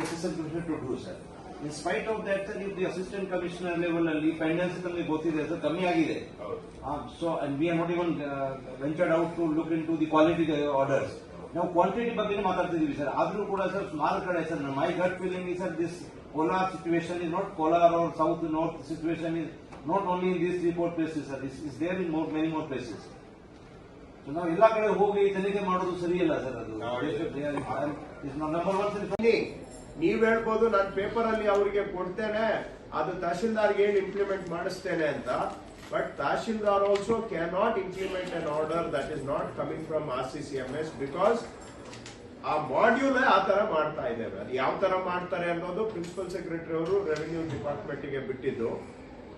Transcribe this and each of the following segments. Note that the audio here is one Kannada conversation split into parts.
assistant commissioner to do, sir. In spite of that, sir, if the assistant commissioner level ಅಲ್ಲಿ pendency ನಮಗೆ ಗೊತ್ತಿದೆ ಸರ್ ಕಮ್ಮಿ ಆಗಿದೆ. So and we are not even ventured out to look into the quality orders ನಾವು ಕ್ವಾಂಟಿಟಿ ಬಗ್ಗೆ ಮಾತಾಡ್ತಿದೀವಿ ಸರ್ ಆದ್ರೂ ಕೂಡ ಸರ್ ಸುಮಾರು ಕಡೆ sir my gut feeling is sir this Kolar situation is not Kolar or south north situation is not only in this three four places sir is there in more many more places ನಾವು ಎಲ್ಲಾ ಕಡೆ ಹೋಗಿ ತನಿಖೆ ಮಾಡೋದು ಸರಿಯಲ್ಲ ಸರ್ ಅದು. ನಂಬರ್ ಒನ್ ಸರ್ ಬನ್ನಿ ನೀವ್ ಹೇಳ್ಬೋದು ನಾನು ಪೇಪರ್ ಅಲ್ಲಿ ಅವರಿಗೆ ಕೊಡ್ತೇನೆ ಅದು ತಹಶೀಲ್ದಾರ್ಗೆ ಏನ್ ಇಂಪ್ಲಿಮೆಂಟ್ ಮಾಡಿಸ್ತೇನೆ ಅಂತ. But tahsildar also can not implement an order that is not coming from R C C M S because ಆ ಮಾಡ್ಯೂಲ್ ಆ ತರ ಮಾಡ್ತಾ ಇದ್ದೇವೆ. ಅದು ಯಾವ ತರ ಮಾಡ್ತಾರೆ ಅನ್ನೋದು ಪ್ರಿನ್ಸಿಪಲ್ ಸೆಕ್ರೆಟರಿ ಅವರು ರೆವಿನ್ಯೂ ಡಿಪಾರ್ಟ್ಮೆಂಟ್ಗೆ ಬಿಟ್ಟಿದ್ದು.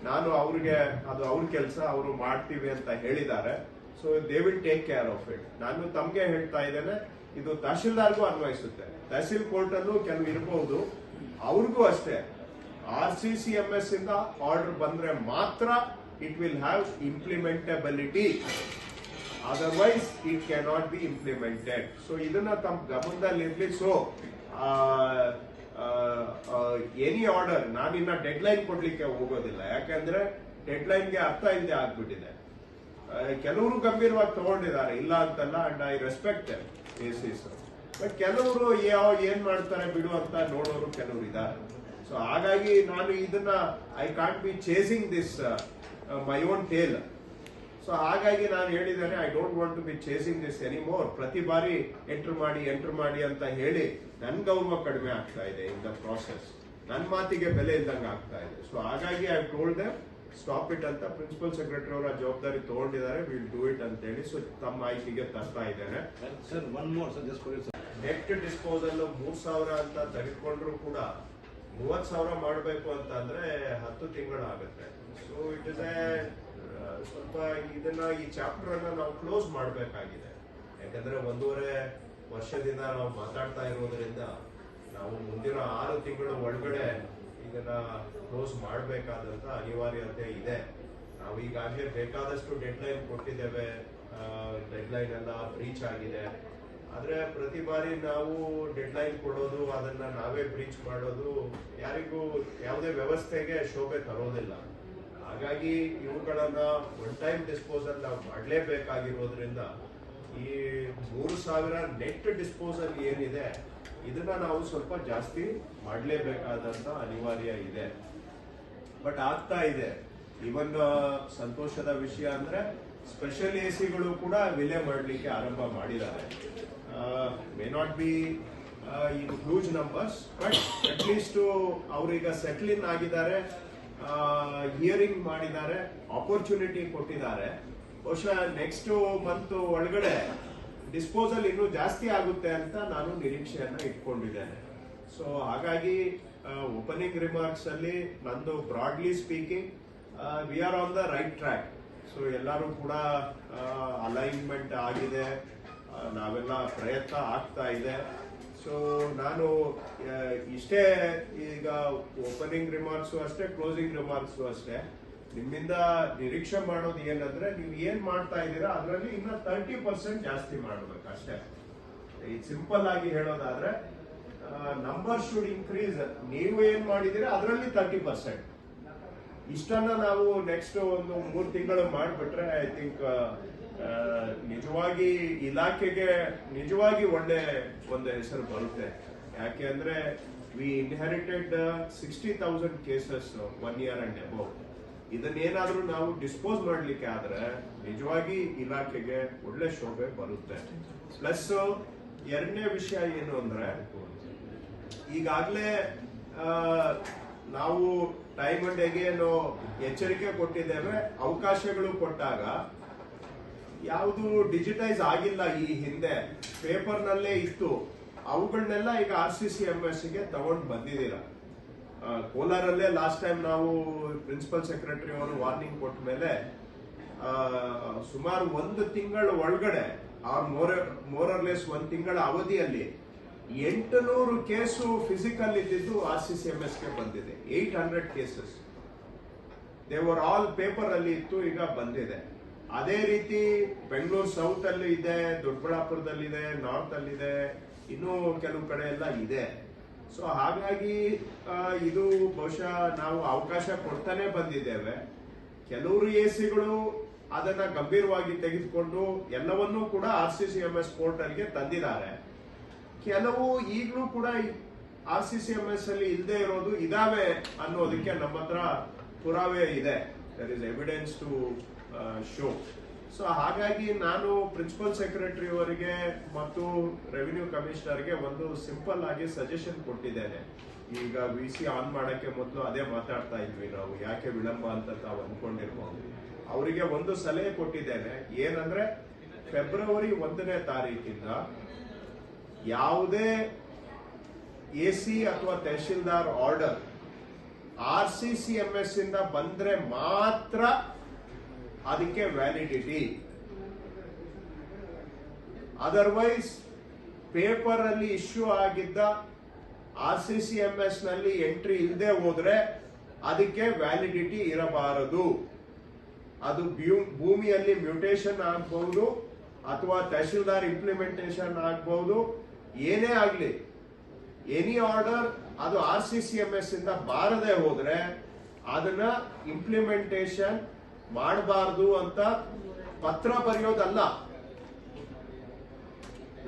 ನಾನು ಅವ್ರಿಗೆ ಅದು ಅವ್ರ ಕೆಲಸ ಅವರು ಮಾಡ್ತೀವಿ ಅಂತ ಹೇಳಿದ್ದಾರೆ. So they will take care of it ನಾನು ತಮಗೆ ಹೇಳ್ತಾ ಇದ್ದೇನೆ, ಇದು ತಹಶೀಲ್ದಾರ್ಗೂ ಅನ್ವಯಿಸುತ್ತೆ. ತಹಶೀಲ್ ಕೋರ್ಟ್ ಅಲ್ಲೂ ಕೆಲವು ಇರಬಹುದು ಅವ್ರಿಗೂ ಅಷ್ಟೇ. R C C M S ಇಂದ ಆರ್ಡರ್ ಬಂದ್ರೆ ಮಾತ್ರ it will have implementability otherwise it cannot be implemented so ಇದನ್ನ ತಮ್ಮ ಗಮನದಲ್ಲಿ ಇರ್ಲಿ. ಸೊ ಎನಿ ಆರ್ಡರ್ ನಾನಿನ್ನ ಡೆಡ್ ಲೈನ್ ಕೊಡ್ಲಿಕ್ಕೆ ಹೋಗೋದಿಲ್ಲ. ಯಾಕಂದ್ರೆ ಡೆಡ್ ಲೈನ್ಗೆ ಅರ್ಥ ಇಲ್ಲದೆ ಆಗ್ಬಿಟ್ಟಿದೆ. ಕೆಲವರು ಗಂಭೀರವಾಗಿ ತಗೊಂಡಿದ್ದಾರೆ. ಇಲ್ಲ ಅಂತಲ್ಲ and I respect basis but ಕೆಲವರು ಯಾವ ಏನ್ ಮಾಡ್ತಾರೆ ಬಿಡು ಅಂತ ನೋಡೋರು ಕೆಲವರು ಇದ್ದಾರೆ. ಸೊ ಹಾಗಾಗಿ ನಾನು ಇದನ್ನ I can't be chasing this my own tail so ಹಾಗಾಗಿ ನಾನು ಹೇಳಿದ್ದೇನೆ I don't want to be chasing this anymore ಪ್ರತಿ ಬಾರಿ ಎಂಟರ್ ಮಾಡಿ ಎಂಟರ್ ಮಾಡಿ ಅಂತ ಹೇಳಿ ನನ್ನ ಗೌರವ ಕಡಿಮೆ ಆಗ್ತಾ ಇದೆ ಇನ್ ದ ಪ್ರಾಸೆಸ್ ನನ್ನ ಮಾತಿಗೆ ಬೆಲೆ ಇಲ್ದಂಗೆ ಆಗ್ತಾ ಇದೆ. ಸೊ ಹಾಗಾಗಿ I told them stop it ಅಂತ ಪ್ರಿನ್ಸಿಪಲ್ ಸೆಕ್ರೆಟರಿ ಅವರ ಜವಾಬ್ದಾರಿ ತಗೊಂಡಿದ್ದಾರೆ ವಿಲ್ ಡೂ ಇಟ್ ಅಂತ ಹೇಳಿ ಸೊ ತಮ್ಮ ಆಯ್ಕೆಗೆ ತರ್ತಾ ಇದ್ದಾರೆ sir one more net disposal ಮೂರ್ ಸಾವಿರ ಅಂತ ತೆಗೆದುಕೊಂಡ್ರು ಕೂಡ ಮೂವತ್ ಸಾವಿರ ಮಾಡಬೇಕು ಅಂತ ಅಂದ್ರೆ ಹತ್ತು ತಿಂಗಳು ಆಗುತ್ತೆ. ಸೊ ಇಟ್ ಇಸ್ ಎ ಸ್ವಲ್ಪ ಇದನ್ನ ಈ ಚಾಪ್ಟರ್ ಅನ್ನ ನಾವು ಕ್ಲೋಸ್ ಮಾಡಬೇಕಾಗಿದೆ. ಯಾಕಂದ್ರೆ ಒಂದೂವರೆ ವರ್ಷದಿಂದ ನಾವು ಮಾತಾಡ್ತಾ ಇರೋದ್ರಿಂದ ನಾವು ಮುಂದಿನ ಆರು ತಿಂಗಳ ಒಳಗಡೆ ಇದನ್ನ ಕ್ಲೋಸ್ ಮಾಡಬೇಕಾದಂತ ಅನಿವಾರ್ಯತೆ ಇದೆ. ನಾವು ಈಗಾಗಲೇ ಬೇಕಾದಷ್ಟು ಡೆಡ್ ಲೈನ್ ಕೊಟ್ಟಿದ್ದೇವೆ. ಡೆಡ್ ಲೈನ್ ಎಲ್ಲ ಬ್ರೀಚ್ ಆಗಿದೆ. ಆದ್ರೆ ಪ್ರತಿ ಬಾರಿ ನಾವು ಡೆಡ್ ಲೈನ್ ಕೊಡೋದು, ಅದನ್ನ ನಾವೇ ಬ್ರೀಚ್ ಮಾಡೋದು ಯಾರಿಗೂ ಯಾವುದೇ ವ್ಯವಸ್ಥೆಗೆ ಶೋಭೆ ತರೋದಿಲ್ಲ. ಹಾಗಾಗಿ ಇವುಗಳನ್ನ ಒನ್ ಟೈಮ್ ಡಿಸ್ಪೋಸಲ್ ನಾವು ಮಾಡಲೇಬೇಕಾಗಿರೋದ್ರಿಂದ ಈ ಮೂರು ಸಾವಿರ ನೆಟ್ ಡಿಸ್ಪೋಸಲ್ ಏನಿದೆ ಇದನ್ನ ನಾವು ಸ್ವಲ್ಪ ಜಾಸ್ತಿ ಮಾಡಲೇಬೇಕಾದಂತ ಅನಿವಾರ್ಯ ಇದೆ. ಬಟ್ ಆಗ್ತಾ ಇದೆ. ಇವನ್ ಸಂತೋಷದ ವಿಷಯ ಅಂದ್ರೆ ಸ್ಪೆಷಲ್ ಎ ಸಿಗಳು ಕೂಡ ವಿಲೆ ಮಾಡಲಿಕ್ಕೆ ಆರಂಭ ಮಾಡಿದ್ದಾರೆ. May not be in huge numbers but at least ಅವ್ರೀಗ settle in ಆಗಿದ್ದಾರೆ. ಹಿಯರಿಂಗ್ ಮಾಡಿದ್ದಾರೆ ಆಪರ್ಚುನಿಟಿ ಕೊಟ್ಟಿದ್ದಾರೆ. ಬಹುಶಃ ನೆಕ್ಸ್ಟ್ ಮಂತ್ ಒಳಗಡೆ ಡಿಸ್ಪೋಸಲ್ ಇನ್ನೂ ಜಾಸ್ತಿ ಆಗುತ್ತೆ ಅಂತ ನಾನು ನಿರೀಕ್ಷೆಯನ್ನು ಇಟ್ಕೊಂಡಿದ್ದೇನೆ. ಸೊ ಹಾಗಾಗಿ ಓಪನಿಂಗ್ ರಿಮಾರ್ಕ್ಸ್ ಅಲ್ಲಿ ನಂದು broadly speaking we are on the right track so ಎಲ್ಲರೂ ಕೂಡ ಅಲೈನ್ಮೆಂಟ್ ಆಗಿದೆ. ನಾವೆಲ್ಲ ಪ್ರಯತ್ನ ಆಗ್ತಾ ಇದೆ. ಸೊ ನಾನು ಇಷ್ಟೇ ಈಗ ಓಪನಿಂಗ್ ರಿಮಾರ್ಕ್ಸು ಅಷ್ಟೇ ಕ್ಲೋಸಿಂಗ್ ರಿಮಾರ್ಕ್ಸು ಅಷ್ಟೇ. ನಿಮ್ಮಿಂದ ನಿರೀಕ್ಷೆ ಮಾಡೋದು ಏನಂದ್ರೆ ನೀವು ಏನ್ ಮಾಡ್ತಾ ಇದ್ದೀರಾ, ಅದರಲ್ಲಿ ಇನ್ನ ತರ್ಟಿ ಪರ್ಸೆಂಟ್ ಜಾಸ್ತಿ ಮಾಡ್ಬೇಕು ಅಷ್ಟೇ. ಈ ಸಿಂಪಲ್ ಆಗಿ ಹೇಳೋದಾದ್ರೆ ನಂಬರ್ ಶುಡ್ ಇನ್ಕ್ರೀಸ್ ನೀವು ಏನ್ ಮಾಡಿದೀರಾ ಅದರಲ್ಲಿ ತರ್ಟಿ ಪರ್ಸೆಂಟ್ ಇಷ್ಟನ್ನ ನಾವು ನೆಕ್ಸ್ಟ್ ಒಂದು ಮೂರು ತಿಂಗಳು ಮಾಡಿಬಿಟ್ರೆ ಐ ಥಿಂಕ್ ನಿಜವಾಗಿ ಇಲಾಖೆಗೆ ನಿಜವಾಗಿ ಒಳ್ಳೆ ಒಂದು ಹೆಸರು ಬರುತ್ತೆ. ಯಾಕೆ ಅಂದ್ರೆ we inherited sixty thousand cases one year and above ಇದನ್ನೇನಾದ್ರೂ ನಾವು ಡಿಸ್ಪೋಸ್ ಮಾಡ್ಲಿಕ್ಕೆ ಆದ್ರೆ ನಿಜವಾಗಿ ಇಲಾಖೆಗೆ ಒಳ್ಳೆ ಶೋಭೆ ಬರುತ್ತೆ. ಪ್ಲಸ್ ಎರಡನೇ ವಿಷಯ ಏನು ಅಂದ್ರೆ, ಈಗಾಗಲೇ ನಾವು ಟೈಮ್ ಅಂಡ್ ಎಚ್ಚರಿಕೆ ಕೊಟ್ಟಿದ್ದೇವೆ, ಅವಕಾಶಗಳು ಕೊಟ್ಟಾಗ ಯಾವುದು ಡಿಜಿಟೈಸ್ ಆಗಿಲ್ಲ ಈ ಹಿಂದೆ. ಪೇಪರ್ನಲ್ಲೇ ಇತ್ತು. ಅವುಗಳನ್ನೆಲ್ಲ ಈಗ ಆರ್ ಸಿ ಸಿ ಎಂ ಎಸ್ಗೆ ತಗೊಂಡ್ ಬಂದಿದ್ದೀರಾ. ಕೋಲಾರಲ್ಲೇ ಲಾಸ್ಟ್ ಟೈಮ್ ನಾವು ಪ್ರಿನ್ಸಿಪಲ್ ಸೆಕ್ರೆಟರಿ ಅವರು ವಾರ್ನಿಂಗ್ ಕೊಟ್ಟ ಮೇಲೆ ಸುಮಾರು ಒಂದು ತಿಂಗಳ ಒಳಗಡೆ, ಆ ಮೋರ್ ಮೋರರ್ಲೆಸ್ ಒಂದು ತಿಂಗಳ ಅವಧಿಯಲ್ಲಿ ಎಂಟುನೂರು ಕೇಸು ಫಿಸಿಕಲ್ ಇದ್ದಿದ್ದು ಆರ್ ಸಿ ಸಿ ಎಂ ಎಸ್ಗೆ ಬಂದಿದೆ. Eight hundred cases they were all paper ಅಲ್ಲಿ ಇತ್ತು, ಈಗ ಬಂದಿದೆ. ಅದೇ ರೀತಿ ಬೆಂಗಳೂರು ಸೌತ್ ಅಲ್ಲಿ ಇದೆ, ದೊಡ್ಡಬಳ್ಳಾಪುರದಲ್ಲಿದೆ ನಾರ್ತ್ ಅಲ್ಲಿದೆ, ಇನ್ನೂ ಕೆಲವು ಕಡೆ ಎಲ್ಲ ಇದೆ. ಸೊ ಹಾಗಾಗಿ ಇದು ಬಹುಶಃ ನಾವು ಅವಕಾಶ ಕೊಡ್ತಾನೆ ಬಂದಿದ್ದೇವೆ. ಕೆಲವರು ಎ ಸಿಗಳು ಅದನ್ನ ಗಂಭೀರವಾಗಿ ತೆಗೆದುಕೊಂಡು ಎಲ್ಲವನ್ನೂ ಕೂಡ R C C M S ಪೋರ್ಟಲ್ಗೆ ತಂದಿದ್ದಾರೆ. ಕೆಲವು ಈಗಲೂ ಕೂಡ R C C M S ಅಲ್ಲಿ ಇಲ್ಲದೆ ಇರೋದು ಇದಾವೆ ಅನ್ನೋದಕ್ಕೆ ನಮ್ಮ ಹತ್ರ ಪುರಾವೆ ಇದೆ. There is evidence to show so ಹಾಗಾಗಿ ನಾನು ಪ್ರಿನ್ಸಿಪಲ್ ಸೆಕ್ರೆಟರಿ ಅವರಿಗೆ ಮತ್ತು ರೆವಿನ್ಯೂ ಕಮಿಷನರ್ಗೆ ಒಂದು ಸಿಂಪಲ್ ಆಗಿ ಸಜೆಷನ್ ಕೊಟ್ಟಿದ್ದೇನೆ. ಈಗ ವಿ ಸಿ ಆನ್ ಮಾಡಕ್ಕೆ ಮೊದಲು ಅದೇ ಮಾತಾಡ್ತಾ ಇದ್ವಿ ನಾವು, ಯಾಕೆ ವಿಳಂಬ ಅಂತ ತಾವು ಅಂದ್ಕೊಂಡಿರ್ಬೋದು. ಅವರಿಗೆ ಒಂದು ಸಲಹೆ ಕೊಟ್ಟಿದ್ದೇನೆ, ಏನಂದ್ರೆ ಫೆಬ್ರವರಿ ಒಂದನೇ ತಾರೀಕಿಂದ ಯಾವುದೇ ಎ ಸಿ ಅಥವಾ tahsildar order R C C M S ಇಂದ ಬಂದ್ರೆ ಮಾತ್ರ ಅದಕ್ಕೆ ವ್ಯಾಲಿಡಿಟಿ ಅದರ್ವೈಸ್ ಪೇಪರ್ ಅಲ್ಲಿ ಇಶ್ಯೂ ಆಗಿದ್ದ ಆರ್ ಸಿ ಸಿ ಎಂ ಎಸ್ನಲ್ಲಿ ಎಂಟ್ರಿ ಇಲ್ಲದೆ ಹೋದ್ರೆ ಅದಕ್ಕೆ ವ್ಯಾಲಿಡಿಟಿ ಇರಬಾರದು. ಅದು ಭೂಮಿಯಲ್ಲಿ ಮ್ಯೂಟೇಶನ್ ಆಗಬಹುದು ಅಥವಾ ತಹಶೀಲ್ದಾರ್ ಇಂಪ್ಲಿಮೆಂಟೇಶನ್ ಆಗಬಹುದು. ಏನೇ ಆಗಲಿ ಎನಿ ಆರ್ಡರ್ ಅದು R C C M S ಇಂದ ಬಾರದೆ ಹೋದ್ರೆ ಅದನ್ನ ಇಂಪ್ಲಿಮೆಂಟೇಷನ್ ಮಾಡಬಾರ್ದು ಅಂತ ಪತ್ರ ಬರೆಯೋದಲ್ಲ.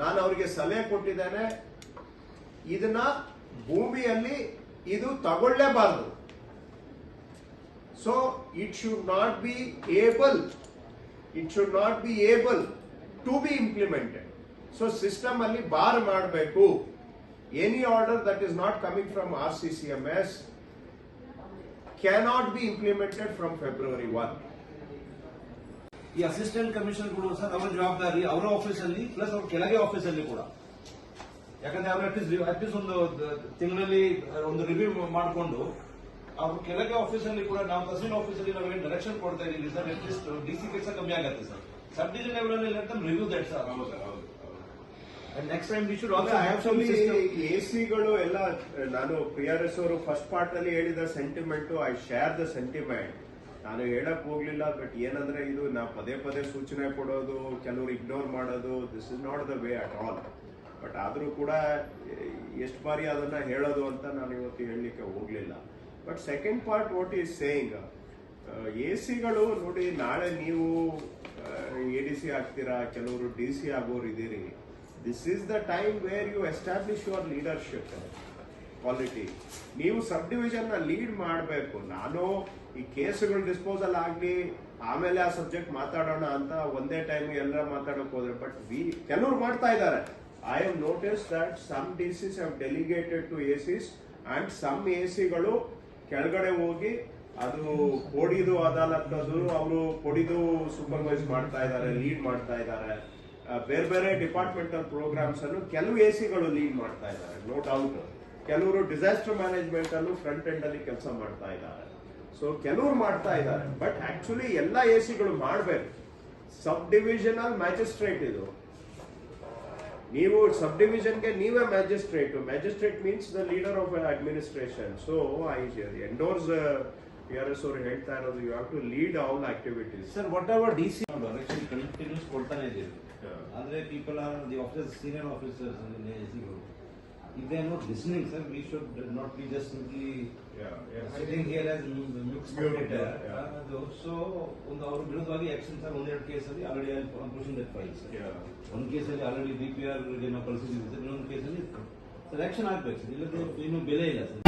ನಾನು ಅವರಿಗೆ ಸಲಹೆ ಕೊಟ್ಟಿದ್ದೇನೆ, ಇದನ್ನ ಭೂಮಿಯಲ್ಲಿ ಇದು ತಗೊಳ್ಳೇಬಾರದು. So it should not be able it should not be able to be implemented so system ಅಲ್ಲಿ ಬಾರ್ ಮಾಡಬೇಕು. Any order that is not coming from R C C M S cannot be implemented from February one ಈ ಅಸಿಸ್ಟೆಂಟ್ ಕಮಿಷನರ್ ಕೂಡ ಸರ್ ಅವರ ಜವಾಬ್ದಾರಿ ಅವರ ಆಫೀಸ್ ಅಲ್ಲಿ ಪ್ಲಸ್ ಅವ್ರ ಕೆಳಗೆ ಆಫೀಸ್ ಅಲ್ಲಿ ಕೂಡ. ಯಾಕಂದ್ರೆ ಅವ್ರು ಅಟ್ಲೀಸ್ಟ್ ಅಟ್ಲೀಸ್ಟ್ ಒಂದು ತಿಂಗಳಲ್ಲಿ ಒಂದು ರಿವ್ಯೂ ಮಾಡಿಕೊಂಡು ಅವ್ರ ಕೆಳಗೆ ಆಫೀಸ್ ಅಲ್ಲಿ ಕೂಡ ನಾವು ತಹಸೀಲ್ ಆಫೀಸ್ ಅಲ್ಲಿ ನಾವೇನು ಡೈರೆಕ್ಷನ್ ಕೊಡ್ತಾ ಇದೀವಿ ಸರ್? ಅಟ್ಲೀಸ್ಟ್ ಡಿ ಸಿ ಕೆಲಸ ಕಮ್ಮಿ ಆಗುತ್ತೆ ಸರ್. ಸಬ್ ಡಿವಿಷನ್ ಲೆವೆಲ್ ಅಲ್ಲಿ review that sir next time we should also have some actually A ಸಿಗಳು ಎಲ್ಲ ನಾನು ಪಿ ಆರ್ ಎಸ್ ಅವರು ಫಸ್ಟ್ ಪಾರ್ಟ್ ಅಲ್ಲಿ ಹೇಳಿದ sentiment I share the sentiment ನಾನು ಹೇಳಕ್ ಹೋಗ್ಲಿಲ್ಲ ಬಟ್ ಏನಂದ್ರೆ ಇದು ನಾ ಪದೇ ಪದೇ ಸೂಚನೆ ಕೊಡೋದು ಕೆಲವರು ಇಗ್ನೋರ್ ಮಾಡೋದು this is not the way at all but ಆದರೂ ಕೂಡ ಎಷ್ಟು ಬಾರಿ ಅದನ್ನ ಹೇಳೋದು ಅಂತ ನಾನು ಇವತ್ತು ಹೇಳಲಿಕ್ಕೆ ಹೋಗ್ಲಿಲ್ಲ. But second part what is saying A ಸಿಗಳು ನೋಡಿ ನಾಳೆ ನೀವು ಎ ಡಿ ಸಿ ಆಗ್ತೀರಾ ಕೆಲವರು ಡಿ ಸಿ ಆಗೋರು ಇದ್ದೀರಿ. This is the time where you establish your leadership quality ನೀವು ಸಬ್ ಡಿವಿಷನ್ನ ಲೀಡ್ ಮಾಡಬೇಕು. ನಾನು ಈ ಕೇಸುಗಳು ಡಿಸ್ಪೋಸಲ್ ಆಗ್ಲಿ, ಆಮೇಲೆ ಆ ಸಬ್ಜೆಕ್ಟ್ ಮಾತಾಡೋಣ ಅಂತ ಒಂದೇ ಟೈಮ್ ಎಲ್ಲರ ಮಾತಾಡಕ್ ಹೋದ್ರೆ ಬಟ್ ವಿ ಕೆಲವರು ಮಾಡ್ತಾ ಇದ್ದಾರೆ. I have notice that some D Cs have delegated to A Cs and some A ಸಿಗಳು ಕೆಳಗಡೆ ಹೋಗಿ ಅದು ಕೊಡಿದು ಅದಾಲತ್ ಅದು ಅವರು ಕೊಡಿದು ಸೂಪರ್ವೈಸ್ ಮಾಡ್ತಾ ಇದ್ದಾರೆ ಲೀಡ್ ಮಾಡ್ತಾ ಇದ್ದಾರೆ. ಬೇರೆ ಬೇರೆ ಡಿಪಾರ್ಟ್ಮೆಂಟಲ್ ಪ್ರೋಗ್ರಾಮ್ಸ್ ಅನ್ನು ಕೆಲವು ಎ ಸಿಗಳು ಲೀಡ್ ಮಾಡ್ತಾ ಇದ್ದಾರೆ ನೋ ಡೌಟ್ ಕೆಲವರು ಡಿಸಾಸ್ಟರ್ ಮ್ಯಾನೇಜ್ಮೆಂಟ್ ಅಲ್ಲೂ ಫ್ರಂಟ್ ಎಂಡ್ ಅಲ್ಲಿ ಕೆಲಸ ಮಾಡ್ತಾ ಇದ್ದಾರೆ. ಸೊ ಕೆಲವರು ಮಾಡ್ತಾ ಇದ್ದಾರೆ ಬಟ್ ಆಕ್ಚುಲಿ ಎಲ್ಲ ಎ ಸಿಗಳು ಮಾಡಬೇಕು. ಸಬ್ ಡಿವಿಷನಲ್ ಮ್ಯಾಜಿಸ್ಟ್ರೇಟ್ ಇದು. ನೀವು ಸಬ್ ಡಿವಿಷನ್ಗೆ ನೀವೇ magistrate magistrate means the leader of administration so I endorse S ಅವರು ಹೇಳ್ತಾ ಇರೋದು you have to lead all activities sir whatever D C direction continues ಕೊಡ್ತಾನೆ ಇದ್ದೀವಿ ಅಂದ್ರೆ people are the office senior officers ಎಸಿಗಳು if they are not listening sir we should not be just simply sitting here as mix ಅದು ಸೊ ಒಂದು ಅವ್ರ ವಿರುದ್ಧವಾಗಿ ಆಕ್ಷನ್ ಸರ್ ಒಂದೆರಡು ಕೇಸಲ್ಲಿ already pushing that file sir ಒಂದು ಕೇಸಲ್ಲಿ ಆಲ್ರೆಡಿ ಬಿ ಪಿ ಆರ್ ನಾವು ಕಳಿಸಿದ್ದೀವಿ ಸರ್ ಇನ್ನೊಂದು ಕೇಸಲ್ಲಿ ಸರ್ ಆಕ್ಷನ್ ಆಗ್ಬೇಕು ಸರ್ ಇಲ್ಲದೆ ಇನ್ನು ಬೆಲೆ ಇಲ್ಲ ಸರ್